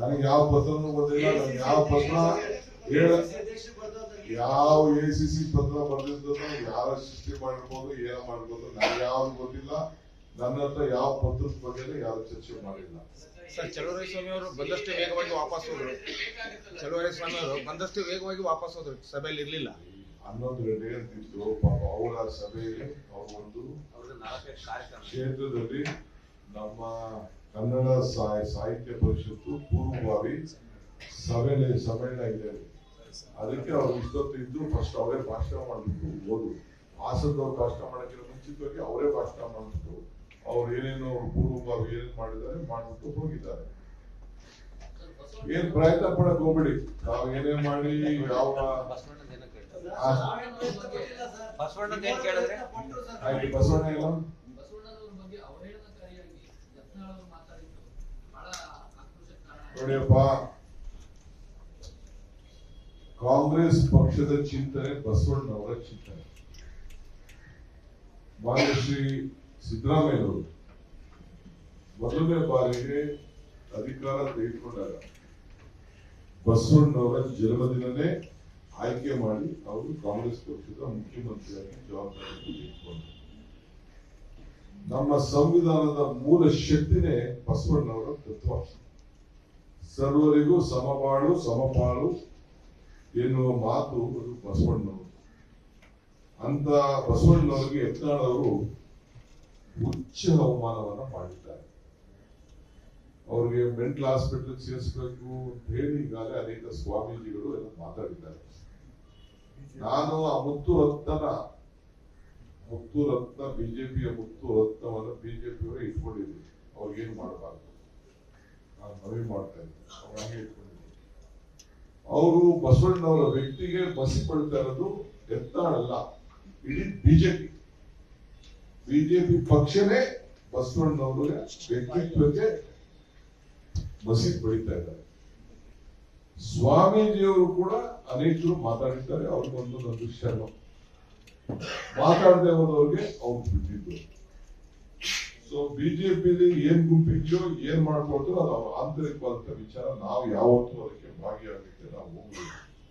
ನನಗೆ ಯಾವ ಪತ್ರನೂ ಗೊತ್ತಿಲ್ಲ ನನಗೆ ಯಾವ ಪತ್ರ ಹೇಳ. ಯಾವ ಎ ಸಿ ಸಿ ಪತ್ರ ಬರ್ದಿದ್ದನ್ನು ಯಾರ ಸೃಷ್ಟಿ ಮಾಡಿರ್ಬೋದು ಏನೋ ಮಾಡಿರ್ಬೋದು ನನಗೆ ಯಾವ ಗೊತ್ತಿಲ್ಲ. ನನ್ನ ಹತ್ರ ಯಾವ ಪತ್ರದ ಬಗ್ಗೆ ಯಾರು ಚರ್ಚೆ ಮಾಡಿಲ್ಲ. ಸರ್ ಚಲುವರಾಯ ಸ್ವಾಮಿ ಅವರು ಬಂದಷ್ಟು ವೇಗವಾಗಿ ವಾಪಸ್ ಹೋದ್ರು. ಚಲುವರಾಯ ಸ್ವಾಮಿ ಅವರು ಬಂದಷ್ಟು ವೇಗವಾಗಿ ವಾಪಸ್ ಹೋದ್ರು ಸಭೆಯಲ್ಲಿ ಇರ್ಲಿಲ್ಲ. ಹನ್ನೊಂದು ಗಂಟೆಗೆ ಅಂತಿತ್ತು ಪಾಪ ಅವರ ಸಭೆಯಲ್ಲಿ ಅವರು ಒಂದು ಕ್ಷೇತ್ರದಲ್ಲಿ ನಮ್ಮ ಕನ್ನಡ ಸಾಹಿ- ಸಾಹಿತ್ಯ ಪರಿಷತ್ತು ಪೂರ್ವಭಾವಿ ಸಭೆಯಲ್ಲಿ ಸಮ್ಮೇಳನ ಇದೆ. ಅದಕ್ಕೆ ಅವ್ರು ಇಷ್ಟೊತ್ತು ಇದ್ದು ಫಸ್ಟ್ ಅವರೇ ಭಾಷಣ ಮಾಡ್ಬಿಟ್ಟು ಓದು. ಹಾಸನದವ್ರು ಭಾಷಣ ಮಾಡಕ್ಕಿಂತ ಮುಂಚಿತವಾಗಿ ಅವರೇ ಭಾಷಣ ಮಾಡಿಬಿಟ್ಟು ಅವ್ರು ಏನೇನು ಅವ್ರು ಪೂರ್ವಭಾವಿ ಏನೇನು ಮಾಡಿದ್ದಾರೆ ಮಾಡ್ಬಿಟ್ಟು ಹೋಗಿದ್ದಾರೆ. ಏನ್ ಪ್ರಯತ್ನ ಪಡಕ್ ಹೋಗ್ಬೇಡಿ. ನಾವು ಏನೇ ಮಾಡಿ ಯಾವ ಬಸವಣ್ಣ ಇಲ್ಲ? ನೋಡಿಯಪ್ಪ ಕಾಂಗ್ರೆಸ್ ಪಕ್ಷದ ಚಿಂತನೆ, ಬಸವಣ್ಣವರ ಚಿಂತನೆ. ಮಾನ್ಯ ಶ್ರೀ ಸಿದ್ದರಾಮಯ್ಯನವರು ಮೊದಲನೇ ಬಾರಿಗೆ ಅಧಿಕಾರ ತೆಗೆದುಕೊಂಡಾಗ ಬಸವಣ್ಣವರ ಜನ್ಮದಿನನೇ ಆಯ್ಕೆ ಮಾಡಿ ಅವರು ಕಾಂಗ್ರೆಸ್ ಪಕ್ಷದ ಮುಖ್ಯಮಂತ್ರಿಯಾಗಿ ಜವಾಬ್ದಾರಿ ತೆಗೆದುಕೊಂಡರು. ನಮ್ಮ ಸಂವಿಧಾನದ ಮೂಲ ಶಕ್ತಿನೇ ಬಸವಣ್ಣವರ ತತ್ವ. ಸರ್ವರಿಗೂ ಸಮಬಾಳು ಸಮಪಾಳು ಎನ್ನುವ ಮಾತು ಬಸವಣ್ಣವರು. ಅಂತ ಬಸವಣ್ಣವರಿಗೆ ಯತ್ನಾಳವರು ಉಚ್ಚ ಅವಮಾನವನ್ನ ಮಾಡಿದ್ದಾರೆ. ಅವ್ರಿಗೆ ಮೆಂಟಲ್ ಹಾಸ್ಪಿಟಲ್ ಸೇರಿಸಬೇಕು ಅಂತ ಹೇಳಿ ಈಗಾಗಲೇ ಅನೇಕ ಸ್ವಾಮೀಜಿಗಳು ಎಲ್ಲ ಮಾತಾಡಿದ್ದಾರೆ. ನಾನು ಆ ಮುತ್ತು ರತ್ನನ ಮುತ್ತು ರತ್ನ ಬಿಜೆಪಿಯ ಮುತ್ತು ರತ್ನವನ್ನು ಬಿಜೆಪಿಯವರೇ ಅವ್ರಿಗೆ ಅವ್ರಿಗೇನು ಮಾಡಬಾರ್ದು? ಮನವಿ ಮಾಡ್ತಾ ಇದ್ದಾರೆ. ಅವ್ರು ಬಸವಣ್ಣವರ ವ್ಯಕ್ತಿಗೆ ಮಸಿ ಪಡ್ತಾ ಇರೋದು ಅಲ್ಲ, ಇಡೀ ಬಿಜೆಪಿ. ಬಿಜೆಪಿ ಪಕ್ಷನೇ ಬಸವಣ್ಣವರ ವ್ಯಕ್ತಿತ್ವಕ್ಕೆ ಮಸಿ ಪಡಿತಾ ಇದ್ದಾರೆ. ಸ್ವಾಮೀಜಿಯವರು ಕೂಡ ಅನೇಕರು ಮಾತಾಡಿದ್ದಾರೆ ಅವ್ರಿಗೊಂದು ಒಂದು ಶರ್ಮ ಮಾತಾಡದೆ ಹೋದವ್ರಿಗೆ ಅವ್ರು ಬಿಟ್ಟಿದ್ದು. ಸೊ ಬಿಜೆಪಿಲಿ ಏನ್ ಗುಂಪಿದ್ಯೋ ಏನ್ ಮಾಡ್ಕೊಳ್ತಾರೋ ಅದು ಅವ್ರ ಆಂತರಿಕವಾದಂತ ವಿಚಾರ. ನಾವು ಯಾವತ್ತೂ ಅದಕ್ಕೆ ಭಾಗಿಯಾಗಲಿಕ್ಕೆ ನಾವು ಹೋಗುದಿಲ್ಲ